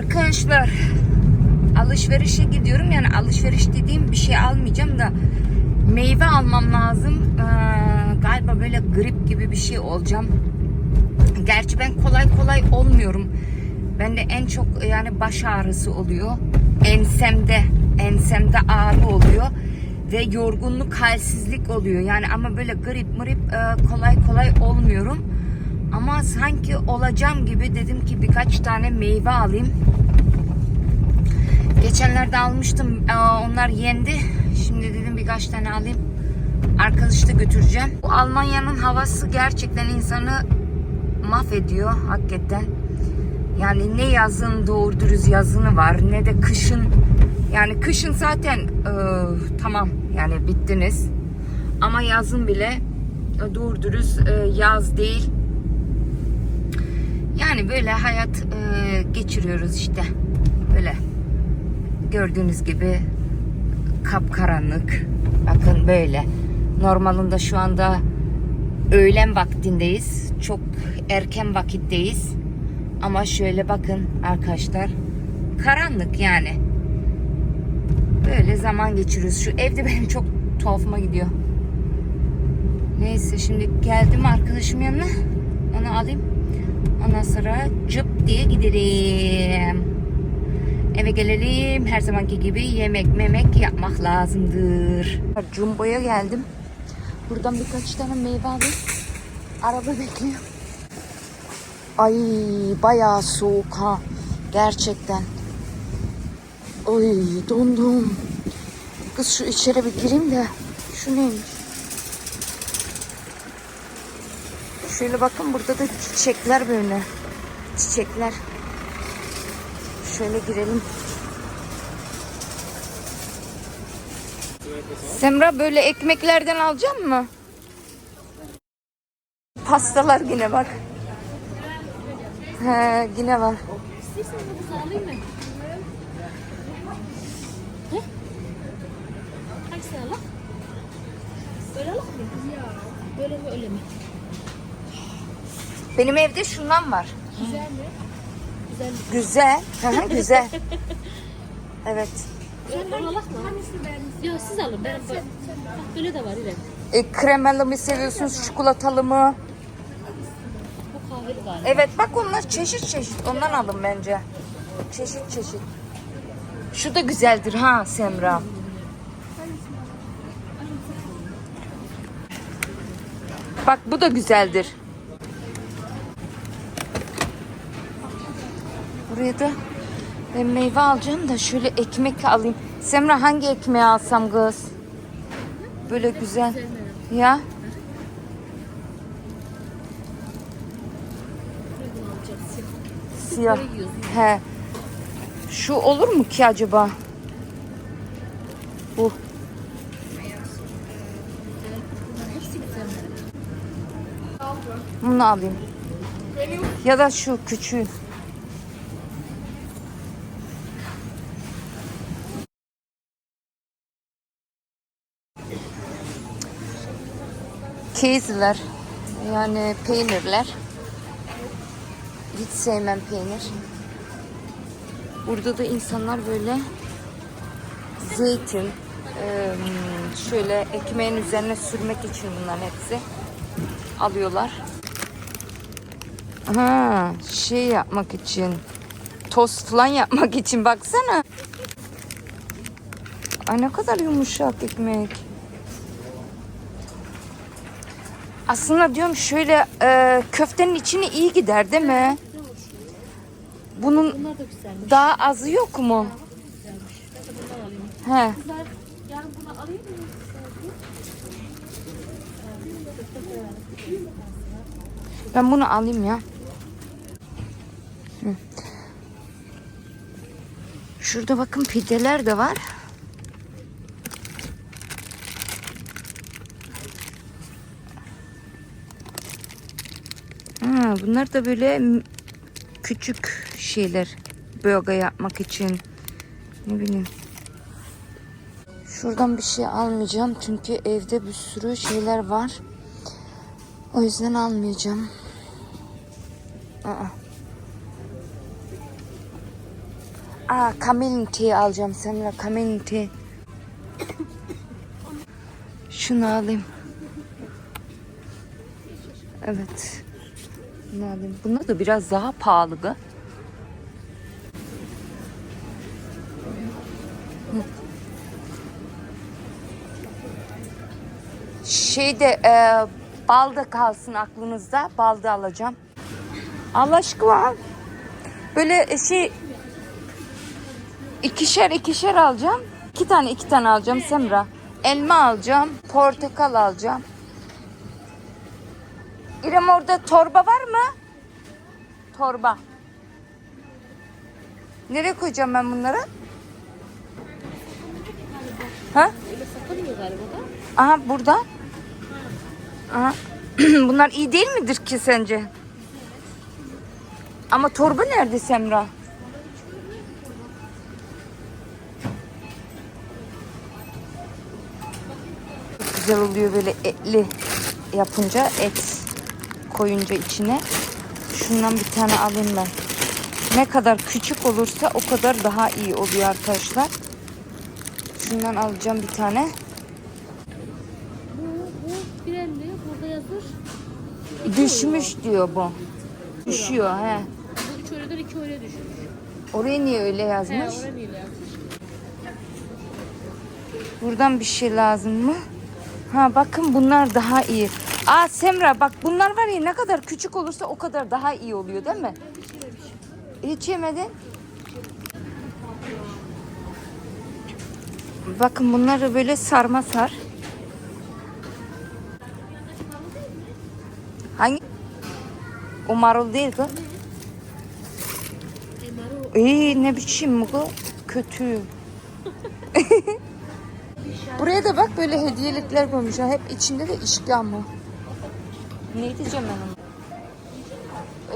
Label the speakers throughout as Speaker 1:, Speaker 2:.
Speaker 1: Arkadaşlar alışverişe gidiyorum yani alışveriş dediğim bir şey almayacağım da meyve almam lazım. Ee, galiba böyle grip gibi bir şey olacağım. Gerçi ben kolay kolay olmuyorum. Bende en çok yani baş ağrısı oluyor. Ensemde, ensemde ağrı oluyor ve yorgunluk, halsizlik oluyor. Yani ama böyle grip mırip e, kolay kolay olmuyorum. Ama sanki olacağım gibi dedim ki birkaç tane meyve alayım. Geçenlerde almıştım. Onlar yendi. Şimdi dedim birkaç tane alayım. Arkadaşla götüreceğim. Bu Almanya'nın havası gerçekten insanı mahvediyor hakikaten. Yani ne yazın doğru dürüst yazını var ne de kışın. Yani kışın zaten e, tamam yani bittiniz. Ama yazın bile e, doğru dürüst e, yaz değil. Yani böyle hayat e, geçiriyoruz işte. Böyle gördüğünüz gibi kapkaranlık. Bakın böyle. Normalinde şu anda öğlen vaktindeyiz. Çok erken vakitteyiz. Ama şöyle bakın arkadaşlar. Karanlık yani. Böyle zaman geçiriyoruz. Şu evde benim çok tuhafıma gidiyor. Neyse şimdi geldim arkadaşım yanına. Onu alayım. Ondan sonra cıp diye gidelim. Eve gelelim. Her zamanki gibi yemek memek yapmak lazımdır. Jumbo'ya geldim. Buradan birkaç tane meyve alayım. Araba bekliyor. Ay bayağı soğuk ha. Gerçekten. Oy dondum. Kız şu içeri bir gireyim de. Şu neymiş? Şöyle bakın burada da çiçekler böyle. Çiçekler. Şöyle girelim. Semra böyle ekmeklerden alacak mı? Pastalar yine bak. He yine var. Benim evde şundan var.
Speaker 2: Güzel mi? Güzel?
Speaker 1: Güzel. Hı hı, güzel. Evet.
Speaker 2: Sen? Hangisini beğendin? Ya siz alın. Ben, ben, bak böyle de var İrem.
Speaker 1: E, kremalı mı seviyorsunuz, çikolatalı mı?
Speaker 2: Bu kahveli galiba.
Speaker 1: Evet bak onlar çeşit çeşit. Ondan alın bence. Çeşit çeşit. Şu da güzeldir ha Semra. Bak bu da güzeldir. Buraya da ben meyve alacağım da şöyle ekmek alayım. Semra hangi ekmeği alsam kız? Böyle güzel. Ya. Siyah. He. Şu olur mu ki acaba? Bu. Bunu alayım. Ya da şu küçüğü. Keyizler. Yani peynirler. Hiç sevmem peynir. Burada da insanlar böyle zeytin şöyle ekmeğin üzerine sürmek için bunların hepsi alıyorlar. Ha, şey yapmak için tost falan yapmak için baksana. Ay ne kadar yumuşak ekmek. Aslında diyorum şöyle e, köftenin içine iyi gider değil mi? Bunun
Speaker 2: da
Speaker 1: daha azı yok mu?
Speaker 2: Ben.
Speaker 1: He. Ben bunu alayım ya. Şurada bakın pideler de var. Bunlar da böyle küçük şeyler. Bölge yapmak için. Ne bileyim. Şuradan bir şey almayacağım çünkü evde bir sürü şeyler var. O yüzden almayacağım. Aa. Aa community alacağım Semra community. Şunu alayım. Evet. Alayım. Bunlar da biraz daha pahalı da. Şeyde e, balda kalsın aklınızda. Balda alacağım. Allah aşkına. Böyle şey ikişer ikişer alacağım. İki tane iki tane alacağım Semra. Elma alacağım. Portakal alacağım. İrem orada torba var mı? Torba. Nereye koyacağım ben bunları? Ha? Aha burada. Aha. Bunlar iyi değil midir ki sence? Ama torba nerede Semra? Çok güzel oluyor böyle etli yapınca et koyunca içine. Şundan bir tane alayım ben. Ne kadar küçük olursa o kadar daha iyi oluyor arkadaşlar. Şundan alacağım bir tane.
Speaker 2: Bu, bu. Burada yazır.
Speaker 1: Düşmüş diyor bu. Düşüyor he.
Speaker 2: Bu üç öğleden iki öğle düşmüş.
Speaker 1: Oraya niye öyle
Speaker 2: oraya yazmış?
Speaker 1: Buradan bir şey lazım mı? Ha bakın bunlar daha iyi. Aa Semra bak bunlar var ya ne kadar küçük olursa o kadar daha iyi oluyor değil mi? Hiç yemedin. Bakın bunları böyle sarma sar. Hangi? O marul değil.
Speaker 2: Emaro
Speaker 1: İyi ne biçim bu? Kötü. Buraya da bak böyle hediyelikler koymuşlar. Hep içinde de işkam mı? Ne diyeceğim ben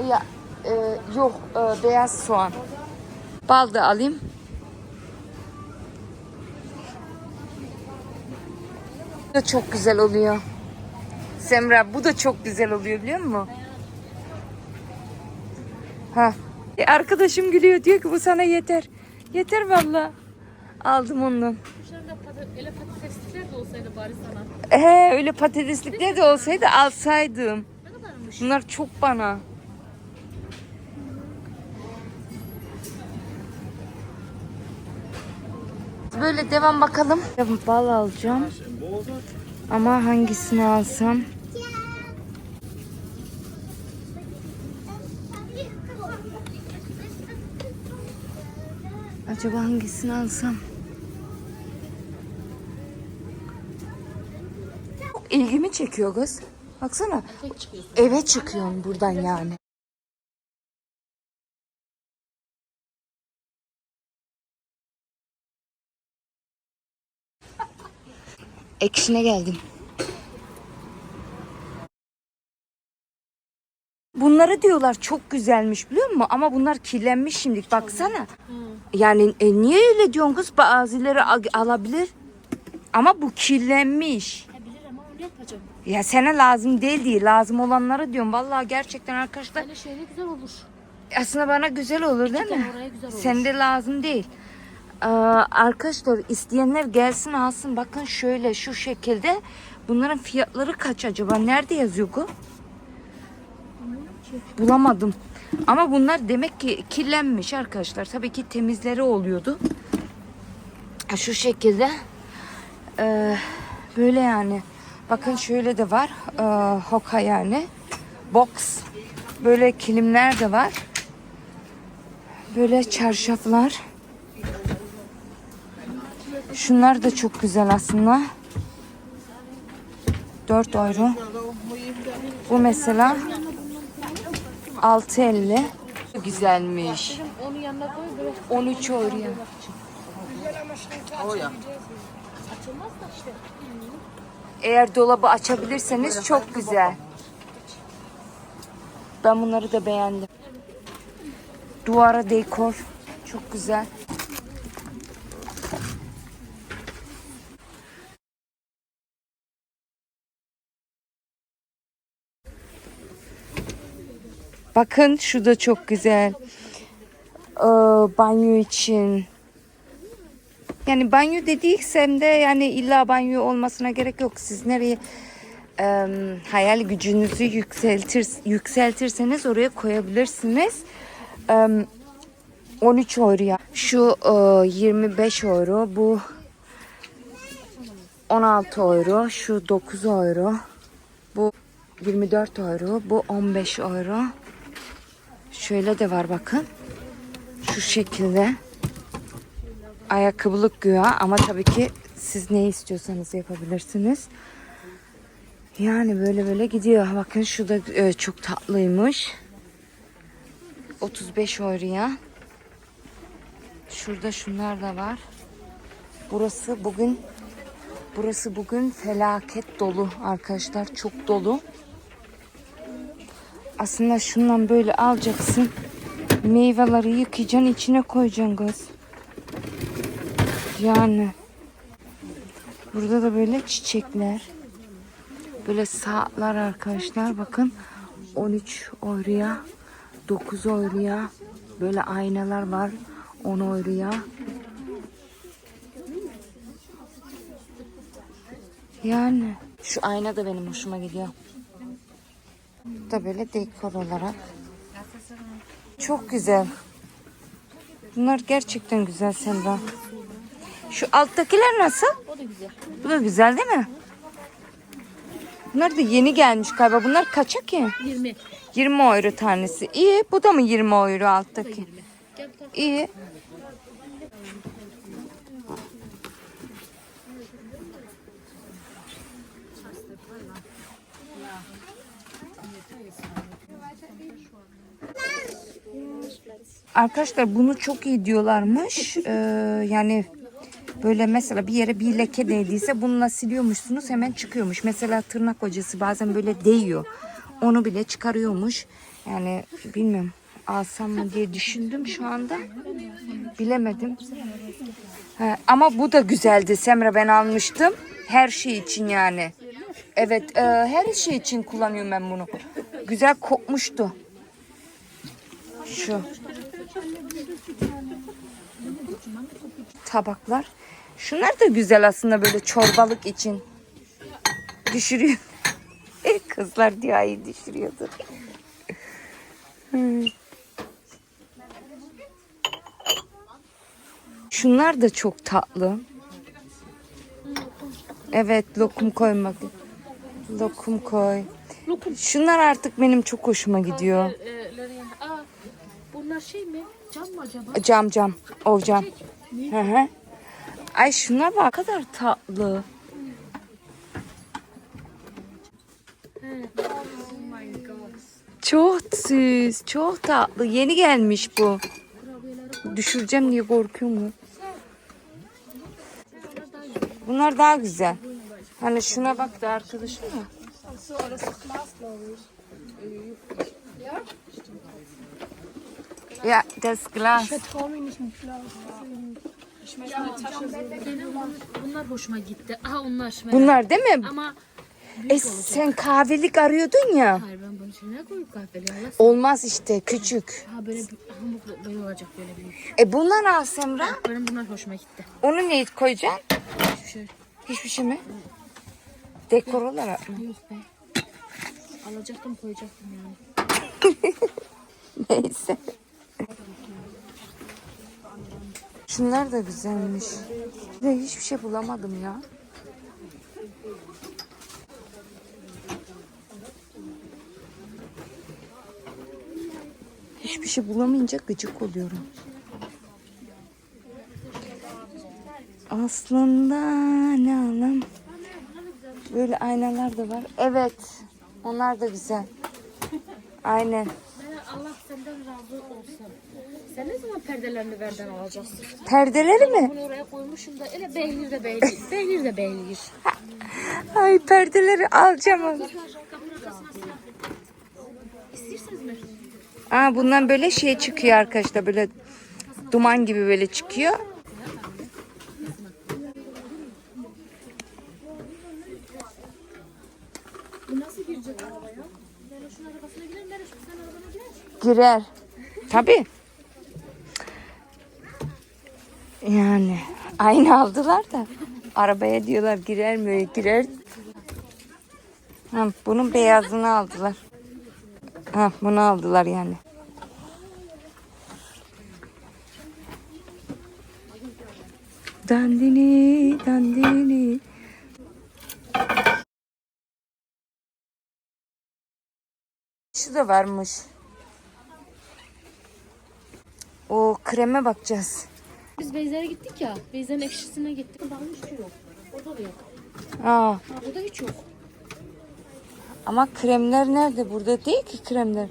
Speaker 1: ona? Ya e, yok e, beyaz soğan. Bal da alayım. Bu da çok güzel oluyor. Semra bu da çok güzel oluyor biliyor musun? Ha. E, arkadaşım gülüyor diyor ki bu sana yeter. Yeter valla. Aldım ondan.
Speaker 2: Pata, ele patateslikler de olsaydı bari sana.
Speaker 1: He öyle patateslikler de olsaydı alsaydım.
Speaker 2: Ne kadarmış?
Speaker 1: Bunlar çok bana. Böyle devam bakalım. Bal alacağım. Ama hangisini alsam? Acaba hangisini alsam? Çok ilgimi çekiyor kız. Baksana.
Speaker 2: Çıkıyorsun.
Speaker 1: Eve çıkıyorum buradan yani. Ekşine geldim. Bunları diyorlar çok güzelmiş biliyor musun? Ama bunlar kirlenmiş şimdi. Baksana. Yani e, niye öyle diyorsun kız? Bazıları al- alabilir. Ama bu kirlenmiş.
Speaker 2: Onu yapacağım.
Speaker 1: Ya sana lazım değil değil. Lazım olanları diyorum. Vallahi gerçekten arkadaşlar.
Speaker 2: Böyle şeyle güzel olur.
Speaker 1: Aslında bana güzel olur değil mi?
Speaker 2: oraya güzel olur.
Speaker 1: Sende lazım değil. Ee, arkadaşlar isteyenler gelsin alsın. Bakın şöyle şu şekilde. Bunların fiyatları kaç acaba? Nerede yazıyor bu? Bulamadım. Ama bunlar demek ki kirlenmiş arkadaşlar. Tabii ki temizleri oluyordu. Şu şekilde. Ee, böyle yani. Bakın şöyle de var. Ee, hoka yani. Box. Böyle kilimler de var. Böyle çarşaflar. Şunlar da çok güzel aslında. 4 euro. Bu mesela 6.50. Güzelmiş.
Speaker 2: Dedim onun yanına koy böyle
Speaker 1: 13 euro.
Speaker 2: açılmaz da işte.
Speaker 1: Eğer dolabı açabilirseniz çok güzel. Ben bunları da beğendim. Duvara dekor. Çok güzel. Bakın şu da çok güzel. e, banyo için. Yani banyo dediysem de yani illa banyo olmasına gerek yok. Siz nereye e, hayal gücünüzü yükseltir yükseltirseniz oraya koyabilirsiniz. E, 13 euroya. Şu e, 25 euro. Bu 16 euro. Şu 9 euro. Bu 24 euro. Bu 15 euro. Şöyle de var bakın. Şu şekilde. Ayakkabılık güya ama tabii ki siz ne istiyorsanız yapabilirsiniz. Yani böyle böyle gidiyor. Bakın şu da e, çok tatlıymış. 35 euroya. Şurada şunlar da var. Burası bugün burası bugün felaket dolu arkadaşlar. Çok dolu. Aslında şundan böyle alacaksın. Meyveleri yıkayacaksın içine koyacaksın kız. Yani. Burada da böyle çiçekler. Böyle saatler arkadaşlar. Bakın 13 euroya 9 euroya böyle aynalar var 10 euroya. Yani şu ayna da benim hoşuma gidiyor. Da böyle dekor olarak. Çok güzel. Bunlar gerçekten güzel Semra. Şu alttakiler nasıl?
Speaker 2: O da güzel.
Speaker 1: Bu da güzel değil mi? Bunlar da yeni gelmiş galiba. Bunlar kaça ki?
Speaker 2: 20.
Speaker 1: 20 euro tanesi. İyi. Bu da mı 20 euro alttaki? İyi. Arkadaşlar bunu çok iyi diyorlarmış. Ee, yani böyle mesela bir yere bir leke değdiyse bununla siliyormuşsunuz hemen çıkıyormuş. Mesela tırnak hocası bazen böyle değiyor. Onu bile çıkarıyormuş. Yani bilmiyorum alsam mı diye düşündüm şu anda. Bilemedim. He, ama bu da güzeldi Semra ben almıştım. Her şey için yani. Evet e, her şey için kullanıyorum ben bunu. Güzel kokmuştu. Şu. Tabaklar. Şunlar da güzel aslında böyle çorbalık için. Düşürüyor. Kızlar diyor ay düşürüyordur. Şunlar da çok tatlı. Evet lokum koymak. Lokum koy. Şunlar artık benim çok hoşuma gidiyor.
Speaker 2: Aa, bunlar şey mi? Cam mı acaba?
Speaker 1: Cam cam. O cam. Hı hı. Ay şunlar bak ne kadar tatlı. Çok süs, çok tatlı. Yeni gelmiş bu. Düşüreceğim diye korkuyorum. Bunlar daha güzel. Hani şuna bak da arkadaşım mı? Ja, das Glas.
Speaker 2: Bunlar hoşuma gitti. Aha onlar.
Speaker 1: Bunlar değil mi?
Speaker 2: Ama
Speaker 1: E, sen kahvelik arıyordun ya.
Speaker 2: hayır ben bunun içine koyup kahveli Allah.
Speaker 1: Olmaz işte küçük.
Speaker 2: Ha böyle bir- hamur böyle olacak böyle büyük.
Speaker 1: E bunlar al Semra.
Speaker 2: Benim bunlar hoşuma gitti.
Speaker 1: Onu ne koyacaksın?
Speaker 2: Şöyle.
Speaker 1: Hiçbir şey mi? Dekor olarak mı?
Speaker 2: Yok be. Alacaktım koyacaktım yani.
Speaker 1: Neyse. Şunlar da güzelmiş. Ve hiçbir şey bulamadım ya. Hiçbir şey bulamayınca gıcık oluyorum. Aslında ne alalım? Böyle aynalar da var. Evet. Onlar da güzel. Aynen.
Speaker 2: Allah senden razı olsun. Sen ne zaman perdelerini verden alacaksın?
Speaker 1: Perdeleri mi?
Speaker 2: Bunu oraya koymuşum da öyle beğenir de beğenir. beğenir de beğenir.
Speaker 1: Ay perdeleri alacağım.
Speaker 2: İstiyorsanız mı?
Speaker 1: Aa, bundan böyle şey çıkıyor arkadaşlar. Böyle duman gibi böyle çıkıyor.
Speaker 2: Bu nasıl girecek arabaya? Ben şunun arabasına girer, nereye sen arabana girer?
Speaker 1: Girer. Tabii. Yani aynı aldılar da arabaya diyorlar girer mi girer. Ha, bunun beyazını aldılar. Ha, bunu aldılar yani. Dandini, dandini. Şu da varmış. O kreme bakacağız.
Speaker 2: Biz Beyza'ya gittik ya. Beyza'nın ekşisine gittik. Daha hiç yok. Orada da yok.
Speaker 1: Aa,
Speaker 2: Ha, burada hiç yok.
Speaker 1: ama kremler nerede? Burada değil ki kremler.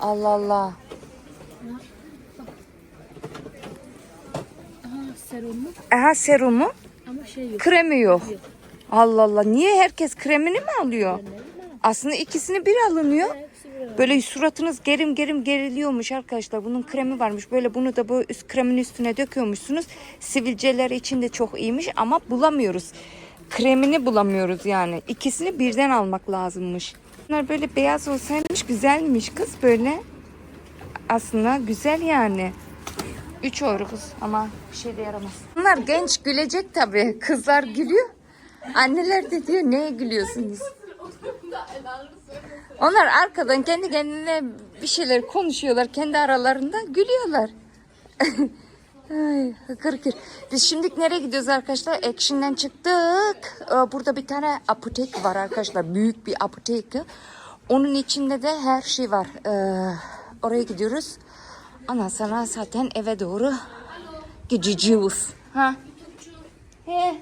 Speaker 1: Allah Allah.
Speaker 2: Aha serumlu
Speaker 1: Aha serumu,
Speaker 2: ama şey yok.
Speaker 1: kremi. Yok. Allah Allah. Niye herkes kremini mi alıyor? Aslında ikisini bir alınıyor. Böyle suratınız gerim gerim geriliyormuş arkadaşlar. Bunun kremi varmış. Böyle bunu da bu üst kremin üstüne döküyormuşsunuz. Sivilceler için de çok iyiymiş ama bulamıyoruz. Kremini bulamıyoruz yani. İkisini birden almak lazımmış. Bunlar böyle beyaz olsaymış güzelmiş kız böyle. Aslında güzel yani. 3 euro kız ama bir şey de yaramaz. Bunlar genç gülecek tabii. Kızlar gülüyor. Anneler de diyor neye gülüyorsunuz? Onlar arkadan kendi kendine bir şeyler konuşuyorlar. Kendi aralarında gülüyorlar. Ay, hıkır hıkır. Biz şimdi nereye gidiyoruz arkadaşlar? Action'den çıktık. Burada bir tane apotek var arkadaşlar. Büyük bir apotek. Onun içinde de her şey var. Ee, oraya gidiyoruz. Ana sana zaten eve doğru gideceğiz. Ha? He.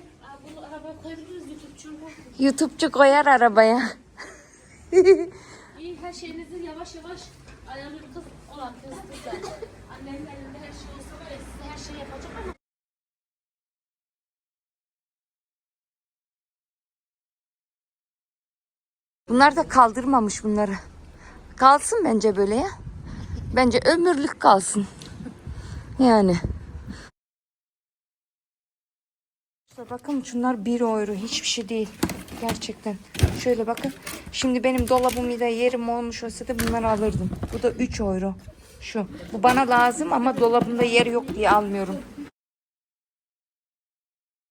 Speaker 2: YouTube'cu
Speaker 1: koyar arabaya.
Speaker 2: Her şeyinizi yavaş yavaş ayarlıyor kız olan kız kızlar. Annenin elinde her şey olsa var ya size her şeyi yapacak ama
Speaker 1: Bunlar da kaldırmamış bunları. Kalsın bence böyle ya. Bence ömürlük kalsın. Yani. İşte bakın şunlar 1 euro. Hiçbir şey değil. Gerçekten. Şöyle bakın. Şimdi benim dolabımda yerim olmuş olsa da bunları alırdım. Bu da 3 euro. Şu. Bu bana lazım ama dolabımda yer yok diye almıyorum.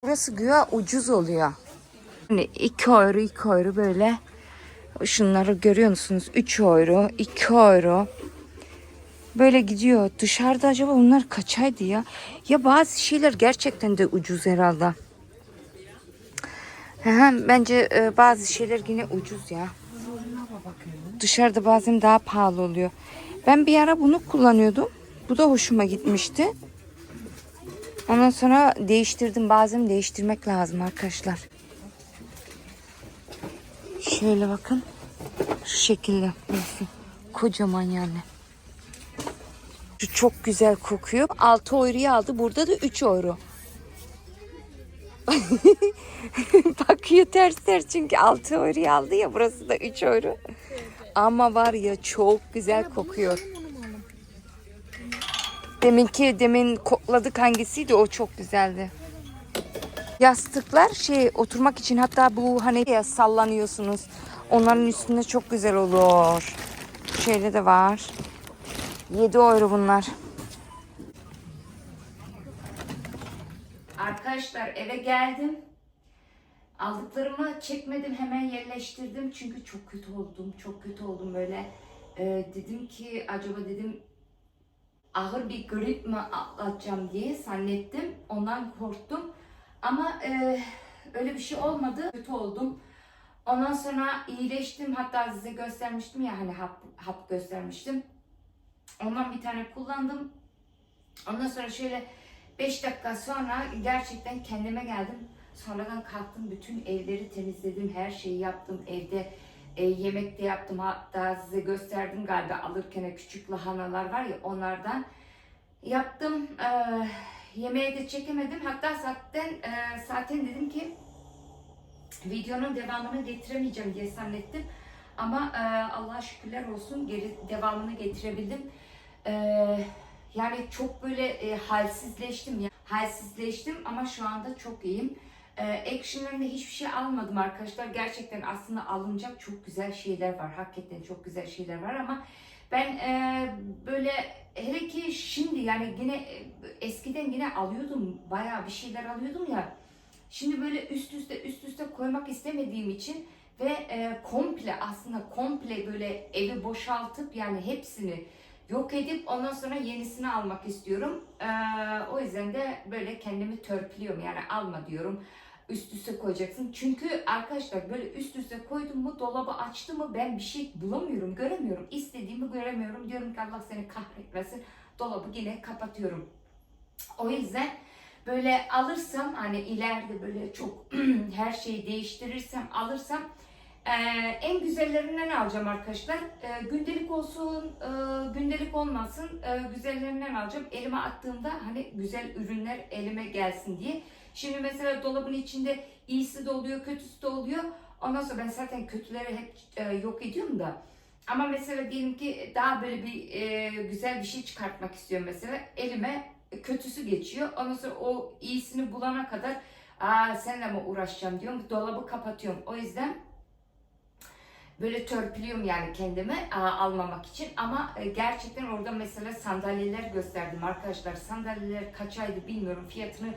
Speaker 1: Burası güya ucuz oluyor. Hani 2 euro 2 euro böyle. Şunları görüyor musunuz? 3 euro, 2 euro. Böyle gidiyor. Dışarıda acaba bunlar kaçaydı ya? Ya bazı şeyler gerçekten de ucuz herhalde. Bence e, bazı şeyler yine ucuz ya. Dışarıda bazen daha pahalı oluyor. Ben bir ara bunu kullanıyordum. Bu da hoşuma gitmişti. Ondan sonra değiştirdim. Bazen değiştirmek lazım arkadaşlar. Şöyle bakın. Şu şekilde. Kocaman yani. Şu çok güzel kokuyor. 6 euroya aldı. Burada da 3 euro. Bakıyor ters ters çünkü 6 euroya aldı ya. Burası da 3 euro. Ama var ya çok güzel kokuyor. Deminki demin kokladık hangisiydi o çok güzeldi. Yastıklar şey oturmak için hatta bu hani ya sallanıyorsunuz. Onların üstünde çok güzel olur. Şöyle de var. 7 euro bunlar. Arkadaşlar eve geldim. Aldıklarımı çekmedim hemen yerleştirdim. Çünkü çok kötü oldum. Çok kötü oldum böyle. Ee, dedim ki acaba dedim ağır bir grip mi atlatacağım diye zannettim. Ondan korktum. Ama e, öyle bir şey olmadı. Kötü oldum. Ondan sonra iyileştim. Hatta size göstermiştim ya hani hap, hap göstermiştim. Ondan bir tane kullandım. Ondan sonra şöyle 5 dakika sonra gerçekten kendime geldim. Sonradan kalktım bütün evleri temizledim. Her şeyi yaptım evde. E, yemek de yaptım. Hatta size gösterdim galiba alırken küçük lahanalar var ya onlardan yaptım. E, yemeği de çekemedim. Hatta zaten e, zaten dedim ki videonun devamını getiremeyeceğim diye zannettim. Ama e, Allah'a şükürler olsun geri devamını getirebildim. E, yani çok böyle e, halsizleştim ya. Halsizleştim ama şu anda çok iyiyim. E, action'larında hiçbir şey almadım arkadaşlar. Gerçekten aslında alınacak çok güzel şeyler var. Hakikaten çok güzel şeyler var ama ben e, böyle hele ki şimdi yani yine e, eskiden yine alıyordum bayağı bir şeyler alıyordum ya. Şimdi böyle üst üste üst üste koymak istemediğim için ve e, komple aslında komple böyle evi boşaltıp yani hepsini yok edip ondan sonra yenisini almak istiyorum. E, o yüzden de böyle kendimi törpülüyorum yani alma diyorum üst üste koyacaksın. Çünkü arkadaşlar böyle üst üste koydum mu dolabı açtı mı ben bir şey bulamıyorum, göremiyorum. İstediğimi göremiyorum. Diyorum ki Allah seni kahretmesin. Dolabı yine kapatıyorum. O yüzden böyle alırsam hani ileride böyle çok her şeyi değiştirirsem alırsam eee, en güzellerinden alacağım arkadaşlar. Eee, gündelik olsun, eee, gündelik olmasın eee, güzellerinden alacağım. Elime attığımda hani güzel ürünler elime gelsin diye. Şimdi mesela dolabın içinde iyisi de oluyor, kötüsü de oluyor. Ondan sonra ben zaten kötüleri hep e, yok ediyorum da. Ama mesela diyelim ki daha böyle bir e, güzel bir şey çıkartmak istiyorum mesela. Elime kötüsü geçiyor. Ondan sonra o iyisini bulana kadar Aa seninle mi uğraşacağım diyorum. Dolabı kapatıyorum. O yüzden böyle törpülüyorum yani kendimi aa, almamak için. Ama e, gerçekten orada mesela sandalyeler gösterdim arkadaşlar. Sandalyeler kaç aydı bilmiyorum. Fiyatını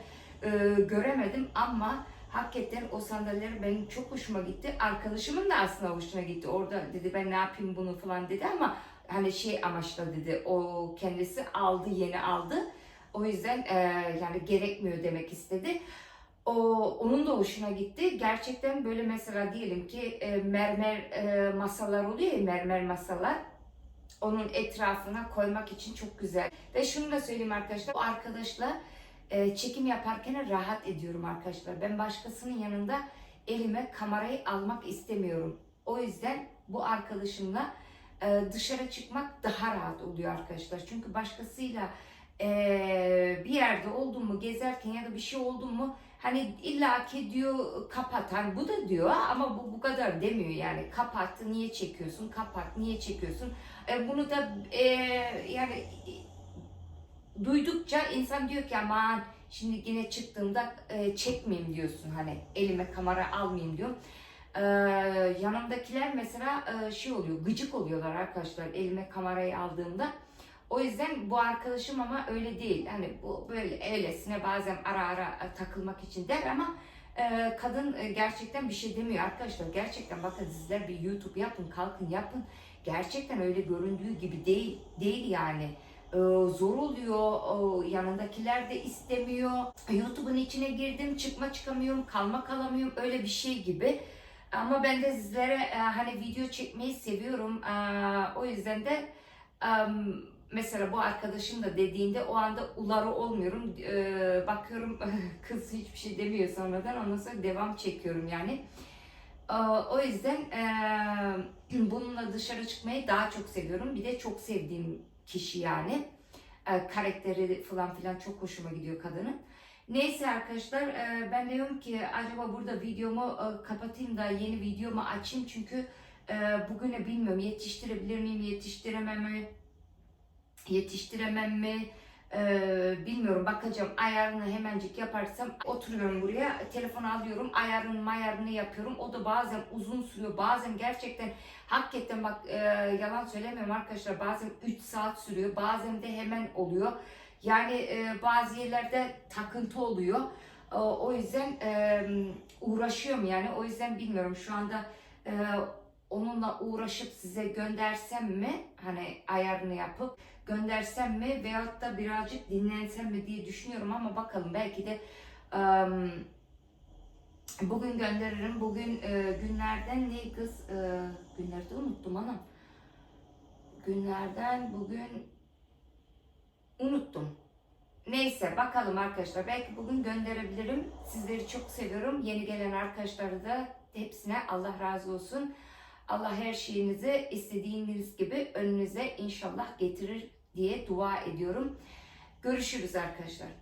Speaker 1: e, göremedim ama hakikaten o sandalyeler benim çok hoşuma gitti. Arkadaşımın da aslında hoşuna gitti. Orada dedi ben ne yapayım bunu falan dedi ama hani şey amaçla dedi. O kendisi aldı yeni aldı. O yüzden e, yani gerekmiyor demek istedi. O onun da hoşuna gitti. Gerçekten böyle mesela diyelim ki e, mermer e, masalar oluyor ya mermer masalar. Onun etrafına koymak için çok güzel. Ve şunu da söyleyeyim arkadaşlar. Bu arkadaşla e, çekim yaparken rahat ediyorum arkadaşlar. Ben başkasının yanında elime kamerayı almak istemiyorum. O yüzden bu arkadaşımla e, dışarı çıkmak daha rahat oluyor arkadaşlar. Çünkü başkasıyla e, bir yerde oldun mu gezerken ya da bir şey oldun mu hani illaki diyor kapat. Hani bu da diyor ama bu bu kadar demiyor yani. Kapat, niye çekiyorsun? Kapat, niye çekiyorsun? E, bunu da e, yani duydukça insan diyor ki aman şimdi yine çıktığımda e, çekmeyeyim diyorsun hani elime kamera almayayım diyor. E, yanımdakiler mesela e, şey oluyor gıcık oluyorlar arkadaşlar elime kamerayı aldığımda. O yüzden bu arkadaşım ama öyle değil. Hani bu böyle öylesine bazen ara ara e, takılmak için der ama e, kadın e, gerçekten bir şey demiyor arkadaşlar. Gerçekten bakın sizler bir YouTube yapın, kalkın yapın. Gerçekten öyle göründüğü gibi değil değil yani. E, zor oluyor. O, yanındakiler de istemiyor. YouTube'un içine girdim, çıkma çıkamıyorum, kalma kalamıyorum. Öyle bir şey gibi. Ama ben de sizlere e, hani video çekmeyi seviyorum. E, o yüzden de mesela bu arkadaşım da dediğinde o anda uları olmuyorum. E, bakıyorum kız hiçbir şey demiyor sonradan. Ondan sonra devam çekiyorum yani. E, o yüzden e, bununla dışarı çıkmayı daha çok seviyorum. Bir de çok sevdiğim kişi yani. E, karakteri falan filan çok hoşuma gidiyor kadının. Neyse arkadaşlar e, ben diyorum ki acaba burada videomu e, kapatayım da yeni videomu açayım çünkü e, bugüne bilmiyorum yetiştirebilir miyim yetiştiremem mi yetiştiremem mi? E, bilmiyorum bakacağım. Ayarını hemencik yaparsam oturuyorum buraya telefon alıyorum ayarını mayarını yapıyorum. O da bazen uzun sürüyor bazen gerçekten hakikaten bak e, yalan söylemiyorum arkadaşlar bazen 3 saat sürüyor bazen de hemen oluyor. Yani e, bazı yerlerde takıntı oluyor. O, o yüzden e, uğraşıyorum yani. O yüzden bilmiyorum şu anda e, onunla uğraşıp size göndersem mi hani ayarını yapıp göndersem mi veyahut da birazcık dinlensem mi diye düşünüyorum ama bakalım belki de ım, bugün gönderirim. Bugün e, günlerden ne kız e, günlerde unuttum anam. Günlerden bugün unuttum. Neyse bakalım arkadaşlar. Belki bugün gönderebilirim. Sizleri çok seviyorum. Yeni gelen arkadaşları da hepsine Allah razı olsun. Allah her şeyinizi istediğiniz gibi önünüze inşallah getirir diye dua ediyorum. Görüşürüz arkadaşlar.